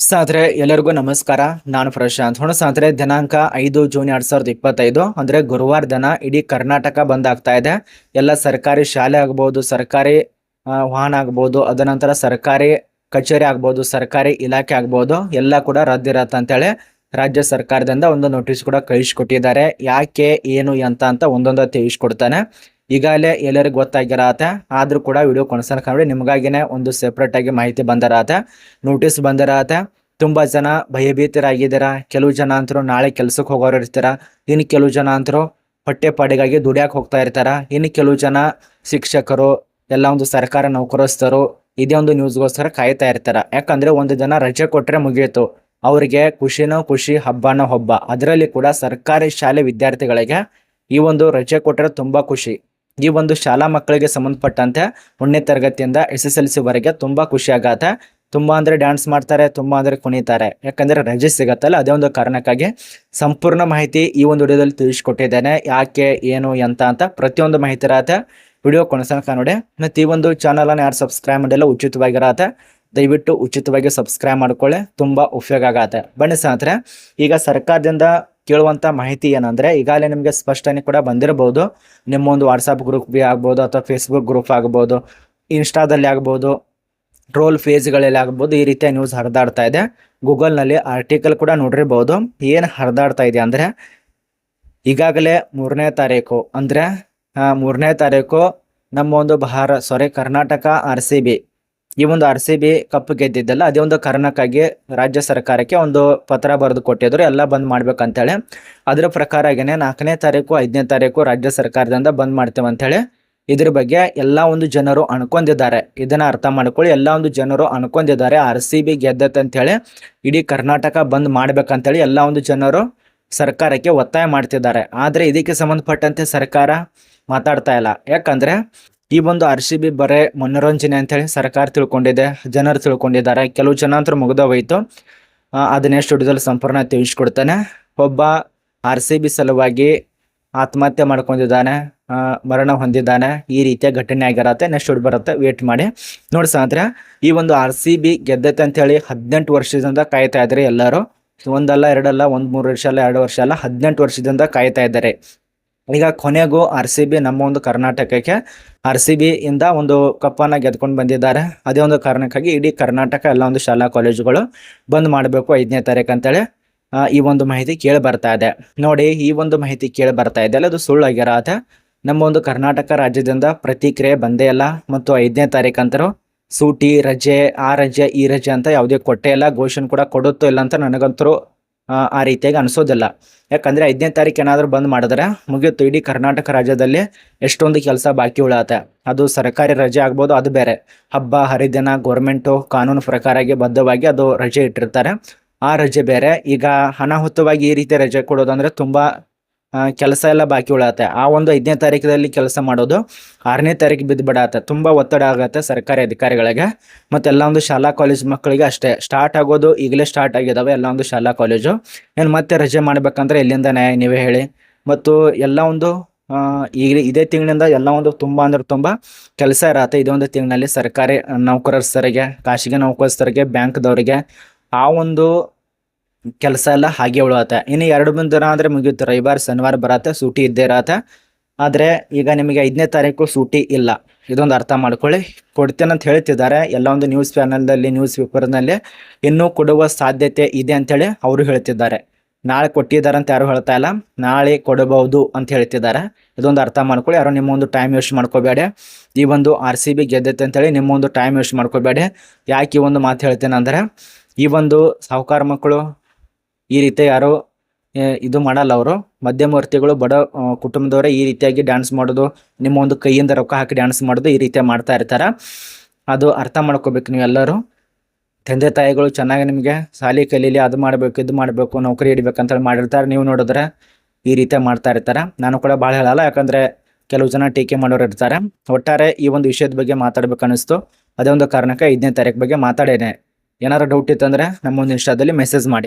ಸಾದ್ರೆ ಎಲ್ಲರಿಗೂ ನಮಸ್ಕಾರ. ನಾನು ಪ್ರಶಾಂತ್. ಹೊಣ ಸಾದ್ರೆ ದಿನಾಂಕ ಐದು ಜೂನ್ ಎರಡ್ ಸಾವಿರದ ಇಪ್ಪತ್ತೈದು, ಅಂದ್ರೆ ಗುರುವಾರ ದಿನ ಇಡೀ ಕರ್ನಾಟಕ ಬಂದ್ ಆಗ್ತಾ ಇದೆ. ಎಲ್ಲ ಸರ್ಕಾರಿ ಶಾಲೆ ಆಗ್ಬಹುದು ಸರ್ಕಾರಿ ವಾಹನ ಆಗ್ಬಹುದು ಅದ ನಂತರ ಸರ್ಕಾರಿ ಕಚೇರಿ ಆಗ್ಬಹುದು ಸರ್ಕಾರಿ ಇಲಾಖೆ ಆಗ್ಬಹುದು ಎಲ್ಲ ಕೂಡ ರದ್ದಿರತ್ತ ಅಂತೇಳಿ ರಾಜ್ಯ ಸರ್ಕಾರದಿಂದ ಒಂದು ನೋಟಿಸ್ ಕೂಡ ಕಳಿಸ್ಕೊಟ್ಟಿದ್ದಾರೆ ಯಾಕೆ, ಏನು, ಎಂತ ಅಂತ ಒಂದೊಂದ ತಿಳಿಸ್ಕೊಡ್ತಾನೆ ಈಗಾಗಲೇ ಎಲ್ಲರಿಗೂ ಗೊತ್ತಾಗಿರತ್ತೆ ಆದ್ರೂ ಕೂಡ ವಿಡಿಯೋ ಕೊನೆಸನ ಕಂಡ್ರೆ ನಿಮಗಾಗಿನೇ ಒಂದು ಸೆಪ್ರೇಟ್ ಆಗಿ ಮಾಹಿತಿ ಬಂದಿರತ್ತೆ ನೋಟಿಸ್ ಬಂದಿರತ್ತೆ ತುಂಬಾ ಜನ ಭಯಭೀತರಾಗಿದ್ದೀರಾ? ಕೆಲವು ಜನ ಅಂತರೂ ನಾಳೆ ಕೆಲ್ಸಕ್ಕೆ ಹೋಗೋರು ಇರ್ತೀರ? ಇನ್ನು ಕೆಲವು ಜನ ಅಂತರೂ ಹೊಟ್ಟೆ ಪಾಡಿಗಾಗಿ ದುಡಿಯಾಕೆ ಹೋಗ್ತಾ ಇರ್ತಾರ? ಇನ್ನು ಕೆಲವು ಜನ ಶಿಕ್ಷಕರು, ಎಲ್ಲ ಒಂದು ಸರ್ಕಾರ ನೌಕರಸ್ಥರು, ಇದೇ ಒಂದು ನ್ಯೂಸ್ಗೋಸ್ಕರ ಕಾಯ್ತಾ ಇರ್ತಾರ? ಯಾಕಂದ್ರೆ ಒಂದು ಜನ ರಜೆ ಕೊಟ್ರೆ ಮುಗಿಯಿತು ಅವರಿಗೆ ಖುಷಿನೋ ಖುಷಿ, ಹಬ್ಬನೋ ಹಬ್ಬ. ಅದರಲ್ಲಿ ಕೂಡ ಸರ್ಕಾರಿ ಶಾಲೆ ವಿದ್ಯಾರ್ಥಿಗಳಿಗೆ ಈ ಒಂದು ರಜೆ ಕೊಟ್ಟರೆ ತುಂಬಾ ಖುಷಿ. ಈ ಒಂದು ಶಾಲಾ ಮಕ್ಕಳಿಗೆ ಸಂಬಂಧಪಟ್ಟಂತೆ ಒಂದನೇ ತರಗತಿಯಿಂದ ಎಸ್ ಎಸ್ ಎಲ್ ಸಿ ವರೆಗೆ ತುಂಬಾ ಖುಷಿ ಆಗತ್ತೆ ತುಂಬಾ ಅಂದ್ರೆ ಡ್ಯಾನ್ಸ್ ಮಾಡ್ತಾರೆ, ತುಂಬಾ ಅಂದ್ರೆ ಕುಣಿತಾರೆ. ಯಾಕಂದ್ರೆ ರಜೆ ಸಿಗತ್ತಲ್ಲ, ಅದೇ ಒಂದು ಕಾರಣಕ್ಕಾಗಿ ಸಂಪೂರ್ಣ ಮಾಹಿತಿ ಈ ಒಂದು ವಿಡಿಯೋದಲ್ಲಿ ತಿಳಿಸ್ಕೊಟ್ಟಿದ್ದೇನೆ. ಯಾಕೆ, ಏನು, ಎಂತ ಅಂತ ಪ್ರತಿಯೊಂದು ಮಾಹಿತಿ ಇರತ್ತೆ. ವಿಡಿಯೋ ಕೊನೆಸನಕ ನೋಡಿ. ಮತ್ತು ಈ ಒಂದು ಚಾನಲನ್ನು ಯಾರು ಸಬ್ಸ್ಕ್ರೈಬ್ ಮಾಡಿಲ್ಲ, ಉಚಿತವಾಗಿರತ್ತೆ. ದಯವಿಟ್ಟು ಉಚಿತವಾಗಿ ಸಬ್ಸ್ಕ್ರೈಬ್ ಮಾಡ್ಕೊಳ್ಳಿ, ತುಂಬಾ ಉಪಯೋಗ ಆಗತ್ತೆ. ಬನ್ನಿ ಸ್ನೇಹಿತರೆ, ಈಗ ಸರ್ಕಾರದಿಂದ ಕೇಳುವಂತ ಮಾಹಿತಿ ಏನಂದ್ರೆ, ಈಗಾಗಲೇ ನಿಮಗೆ ಸ್ಪಷ್ಟನೆ ಕೂಡ ಬಂದಿರಬಹುದು. ನಿಮ್ಮ ಒಂದು ವಾಟ್ಸಪ್ ಗ್ರೂಪ್ ಬಿ ಆಗ್ಬೋದು, ಅಥವಾ ಫೇಸ್ಬುಕ್ ಗ್ರೂಪ್ ಆಗ್ಬೋದು ಇನ್ಸ್ಟಾದಲ್ಲಿ ಆಗ್ಬೋದು ಟ್ರೋಲ್ ಫೇಜ್ಗಳಲ್ಲಿ ಆಗ್ಬೋದು, ಈ ರೀತಿಯ ನ್ಯೂಸ್ ಹರಿದಾಡ್ತಾ ಇದೆ. ಗೂಗಲ್ನಲ್ಲಿ ಆರ್ಟಿಕಲ್ ಕೂಡ ನೋಡಿರ್ಬೋದು. ಏನು ಹರಿದಾಡ್ತಾ ಇದೆ ಅಂದರೆ, ಈಗಾಗಲೇ ಮೂರನೇ ತಾರೀಕು, ಅಂದರೆ ಮೂರನೇ ತಾರೀಕು ನಮ್ಮ ಒಂದು ಭಾರ ಸಾರಿ ಕರ್ನಾಟಕ ಆರ್ ಸಿ ಬಿ ಈ ಒಂದು ಆರ್ ಸಿ ಬಿ ಕಪ್ ಗೆದ್ದಿದ್ದಲ್ಲ, ಅದೇ ಒಂದು ಕಾರಣಕ್ಕಾಗಿ ರಾಜ್ಯ ಸರ್ಕಾರಕ್ಕೆ ಒಂದು ಪತ್ರ ಬರೆದು ಕೊಟ್ಟಿದ್ರು, ಎಲ್ಲ ಬಂದ್ ಮಾಡ್ಬೇಕಂತೇಳಿ. ಅದರ ಪ್ರಕಾರ ಆಗೇನೆ ನಾಲ್ಕನೇ ತಾರೀಕು, ಐದನೇ ತಾರೀಕು ರಾಜ್ಯ ಸರ್ಕಾರದಿಂದ ಬಂದ್ ಮಾಡ್ತೇವೆ ಅಂತೇಳಿ ಇದ್ರ ಬಗ್ಗೆ ಎಲ್ಲ ಒಂದು ಜನರು ಅನ್ಕೊಂಡಿದ್ದಾರೆ. ಇದನ್ನ ಅರ್ಥ ಮಾಡ್ಕೊಳ್ಳಿ, ಎಲ್ಲ ಒಂದು ಜನರು ಅನ್ಕೊಂಡಿದ್ದಾರೆ ಆರ್ ಸಿ ಬಿ ಗೆದ್ದತ್ತೆ ಅಂತೇಳಿ ಇಡೀ ಕರ್ನಾಟಕ ಬಂದ್ ಮಾಡ್ಬೇಕಂತೇಳಿ ಎಲ್ಲ ಒಂದು ಜನರು ಸರ್ಕಾರಕ್ಕೆ ಒತ್ತಾಯ ಮಾಡ್ತಿದ್ದಾರೆ. ಆದ್ರೆ ಇದಕ್ಕೆ ಸಂಬಂಧಪಟ್ಟಂತೆ ಸರ್ಕಾರ ಮಾತಾಡ್ತಾ ಇಲ್ಲ. ಯಾಕಂದ್ರೆ ಈ ಒಂದು ಆರ್ ಸಿ ಬಿ ಬರೇ ಮನೋರಂಜನೆ ಅಂತೇಳಿ ಸರ್ಕಾರ ತಿಳ್ಕೊಂಡಿದೆ, ಜನರು ತಿಳ್ಕೊಂಡಿದ್ದಾರೆ. ಕೆಲವು ಜನ ಅಂತೂ ಮುಗಿದೋಯ್ತು ಅದನ್ನೇ ಸ್ಟುಡಿಯೋದಲ್ಲಿ ಸಂಪೂರ್ಣ ತಿಳಿಸ್ಕೊಡ್ತಾನೆ. ಒಬ್ಬ ಆರ್ ಸಿ ಬಿ ಸಲುವಾಗಿ ಆತ್ಮಹತ್ಯೆ ಮಾಡ್ಕೊಂಡಿದ್ದಾನೆ ಮರಣ ಹೊಂದಿದ್ದಾನೆ, ಈ ರೀತಿಯ ಘಟನೆ ಆಗಿರತ್ತೆ. ನೆಕ್ಸ್ಟ್ ಹುಡ್ ಬರುತ್ತೆ ವೇಟ್ ಮಾಡಿ. ನೋಡಿ ಸಾಂದ್ರೆ ಈ ಒಂದು ಆರ್ ಸಿ ಬಿ ಗೆದ್ದೈತೆ ಅಂತೇಳಿ ಹದಿನೆಂಟು ವರ್ಷದಿಂದ ಕಾಯ್ತಾ ಇದ್ದಾರೆ ಎಲ್ಲರೂ. ಒಂದಲ್ಲ, ಎರಡಲ್ಲ, ಒಂದು ಮೂರು ವರ್ಷ ಅಲ್ಲ, ಎರಡು ವರ್ಷ ಅಲ್ಲ, ಹದಿನೆಂಟು ವರ್ಷದಿಂದ ಕಾಯ್ತಾ ಇದ್ದಾರೆ. ಈಗ ಕೊನೆಗೂ ಆರ್ ಸಿ ಬಿ ನಮ್ಮ ಒಂದು ಕರ್ನಾಟಕಕ್ಕೆ ಆರ್ ಸಿ ಬಿ ಇಂದ ಒಂದು ಕಪ್ಪನ್ನು ಗೆದ್ಕೊಂಡು ಬಂದಿದ್ದಾರೆ. ಅದೇ ಒಂದು ಕಾರಣಕ್ಕಾಗಿ ಇಡೀ ಕರ್ನಾಟಕ ಎಲ್ಲ ಒಂದು ಶಾಲಾ ಕಾಲೇಜುಗಳು ಬಂದ್ ಮಾಡಬೇಕು ಐದನೇ ತಾರೀಕು ಅಂತೇಳಿ ಈ ಒಂದು ಮಾಹಿತಿ ಕೇಳಿ ಬರ್ತಾ ಇದೆ. ನೋಡಿ, ಈ ಒಂದು ಮಾಹಿತಿ ಕೇಳಿ ಬರ್ತಾ ಇದೆ ಅಲ್ಲ, ಅದು ಸುಳ್ಳು ಆಗಿರತ್ತೆ ನಮ್ಮ ಒಂದು ಕರ್ನಾಟಕ ರಾಜ್ಯದಿಂದ ಪ್ರತಿಕ್ರಿಯೆ ಬಂದೇ ಇಲ್ಲ. ಮತ್ತು ಐದನೇ ತಾರೀಕು ಅಂತರೂ ಸೂಟಿ, ರಜೆ, ಆ ರಜೆ, ಈ ರಜೆ ಅಂತ ಯಾವುದೇ ಕೊಟ್ಟೇ ಇಲ್ಲ, ಘೋಷಣೆ ಕೂಡ ಕೊಡುತ್ತೋ ಇಲ್ಲ ಅಂತ ನನಗಂತರೂ ಆ, ರೀತಿಯಾಗಿ ಅನಿಸೋದಿಲ್ಲ. ಯಾಕಂದ್ರೆ ಐದನೇ ತಾರೀಕು ಏನಾದರೂ ಬಂದ್ ಮಾಡಿದ್ರೆ ಮುಗಿಯುತ್ತು. ಇಡೀ ಕರ್ನಾಟಕ ರಾಜ್ಯದಲ್ಲಿ ಎಷ್ಟೊಂದು ಕೆಲಸ ಬಾಕಿ ಉಳತ್ತೆ. ಅದು ಸರ್ಕಾರಿ ರಜೆ ಆಗ್ಬೋದು ಅದು ಬೇರೆ. ಹಬ್ಬ ಹರಿದಿನ ಗೌರ್ಮೆಂಟು ಕಾನೂನು ಪ್ರಕಾರವಾಗಿ ಬದ್ಧವಾಗಿ ಅದು ರಜೆ ಇಟ್ಟಿರ್ತಾರೆ. ಆ ರಜೆ ಬೇರೆ. ಈಗ ಅನಾಹುತವಾಗಿ ಈ ರೀತಿ ರಜೆ ಕೊಡೋದಂದ್ರೆ ತುಂಬಾ ಕೆಲಸ ಎಲ್ಲ ಬಾಕಿ ಉಳತ್ತೆ. ಆ ಒಂದು ಐದನೇ ತಾರೀಕದಲ್ಲಿ ಕೆಲಸ ಮಾಡೋದು ಆರನೇ ತಾರೀಕು ಬಿದ್ದು ಬಿಡತ್ತೆ ತುಂಬ ಒತ್ತಡ ಆಗತ್ತೆ ಸರ್ಕಾರಿ ಅಧಿಕಾರಿಗಳಿಗೆ. ಮತ್ತೆ ಎಲ್ಲ ಒಂದು ಶಾಲಾ ಕಾಲೇಜ್ ಮಕ್ಕಳಿಗೆ ಅಷ್ಟೇ. ಸ್ಟಾರ್ಟ್ ಆಗೋದು ಈಗಲೇ ಸ್ಟಾರ್ಟ್ ಆಗಿದಾವೆ ಎಲ್ಲ ಒಂದು ಶಾಲಾ ಕಾಲೇಜು. ಏನು ಮತ್ತೆ ರಜೆ ಮಾಡ್ಬೇಕಂದ್ರೆ ಎಲ್ಲಿಂದ ನ್ಯಾಯ ನೀವೇ ಹೇಳಿ. ಮತ್ತು ಎಲ್ಲ ಒಂದು ಈಗ ಇದೇ ತಿಂಗಳಿಂದ ಎಲ್ಲ ಒಂದು ತುಂಬ ಅಂದ್ರೆ ತುಂಬ ಕೆಲಸ ಇರತ್ತೆ. ಇದೊಂದು ತಿಂಗಳಲ್ಲಿ ಸರ್ಕಾರಿ ನೌಕರಸ್ಥರಿಗೆ ಖಾಸಗಿ ನೌಕರಸ್ಥರಿಗೆ, ಬ್ಯಾಂಕ್ದವರಿಗೆ ಆ ಒಂದು ಕೆಲಸ ಎಲ್ಲ ಹಾಗೆ ಉಳುತ್ತೆ ಇನ್ನು ಎರಡು ಮೂರು ದಿನ ಅಂದರೆ ಮುಗಿಯುತ್ತೆ. ರವಿವಾರ, ಶನಿವಾರ ಬರತ್ತೆ, ಸೂಟಿ ಇದ್ದೇ ಇರತ್ತೆ. ಆದ್ರೆ ಈಗ ನಿಮಗೆ ಐದನೇ ತಾರೀಕು ಸೂಟಿ ಇಲ್ಲ. ಇದೊಂದು ಅರ್ಥ ಮಾಡ್ಕೊಳ್ಳಿ. ಕೊಡ್ತೇನೆ ಅಂತ ಹೇಳ್ತಿದ್ದಾರೆ. ಎಲ್ಲ ಒಂದು ನ್ಯೂಸ್ ಚಾನಲ್ದಲ್ಲಿ ನ್ಯೂಸ್ ಪೇಪರ್ನಲ್ಲಿ ಇನ್ನೂ ಕೊಡುವ ಸಾಧ್ಯತೆ ಇದೆ ಅಂತೇಳಿ ಅವರು ಹೇಳ್ತಿದ್ದಾರೆ. ನಾಳೆ ಕೊಟ್ಟಿದ್ದಾರೆ ಅಂತ ಯಾರು ಹೇಳ್ತಾ ಇಲ್ಲ. ನಾಳೆ ಕೊಡಬಹುದು ಅಂತ ಹೇಳ್ತಿದ್ದಾರೆ. ಇದೊಂದು ಅರ್ಥ ಮಾಡ್ಕೊಳ್ಳಿ. ಯಾರು ನಿಮ್ಮ ಒಂದು ಟೈಮ್ ವೇಸ್ಟ್ ಮಾಡ್ಕೋಬೇಡಿ. ಈ ಒಂದು ಆರ್ ಸಿ ಬಿ ಗೆದ್ದೈತೆ ಅಂತೇಳಿ ನಿಮ್ಮ ಒಂದು ಟೈಮ್ ವೇಸ್ಟ್ ಮಾಡ್ಕೋಬೇಡಿ. ಯಾಕೆ ಈ ಒಂದು ಮಾತು ಹೇಳ್ತೇನೆ ಅಂದ್ರೆ, ಈ ಒಂದು ಸಾಹುಕಾರ ಮಕ್ಕಳು ಈ ರೀತಿ ಯಾರು ಇದು ಮಾಡಲ್ಲ ಅವರು. ಮಧ್ಯಮವರ್ತಿಗಳು ಬಡ ಕುಟುಂಬದವರೇ ಈ ರೀತಿಯಾಗಿ ಡ್ಯಾನ್ಸ್ ಮಾಡೋದು, ನಿಮ್ಮ ಒಂದು ಕೈಯಿಂದ ರೊಕ್ಕ ಹಾಕಿ ಡ್ಯಾನ್ಸ್ ಮಾಡೋದು ಈ ರೀತಿ ಮಾಡ್ತಾ ಇರ್ತಾರೆ. ಅದು ಅರ್ಥ ಮಾಡ್ಕೋಬೇಕು ನೀವೆಲ್ಲರೂ ತಂದೆ ತಾಯಿಗಳು ಚೆನ್ನಾಗಿ ನಿಮಗೆ ಸಾಲಿ ಕಲೀಲಿ ಅದು ಮಾಡಬೇಕು, ಇದು ಮಾಡಬೇಕು, ನೌಕರಿ ಇಡಬೇಕಂತೇಳಿ ಮಾಡಿರ್ತಾರೆ. ನೀವು ನೋಡಿದ್ರೆ ಈ ರೀತಿ ಮಾಡ್ತಾ ಇರ್ತಾರೆ. ನಾನು ಕೂಡ ಭಾಳ ಹೇಳಲ್ಲ, ಯಾಕಂದರೆ ಕೆಲವು ಜನ ಟೀಕೆ ಮಾಡೋರು ಇರ್ತಾರೆ. ಒಟ್ಟಾರೆ ಈ ಒಂದು ವಿಷಯದ ಬಗ್ಗೆ ಮಾತಾಡ್ಬೇಕು ಅನಿಸ್ತು ಅದೇ ಒಂದು ಕಾರಣಕ್ಕೆ ಐದನೇ ತಾರೀಕು ಬಗ್ಗೆ ಮಾತಾಡೇನೆ ಏನಾರು ಡೌಟ್ ಇತ್ತಂದ್ರೆ ನಮ್ಮ ಒಂದು ಇನ್ಸ್ಟಾದಲ್ಲಿ ಮೆಸೇಜ್ ಮಾಡಿ.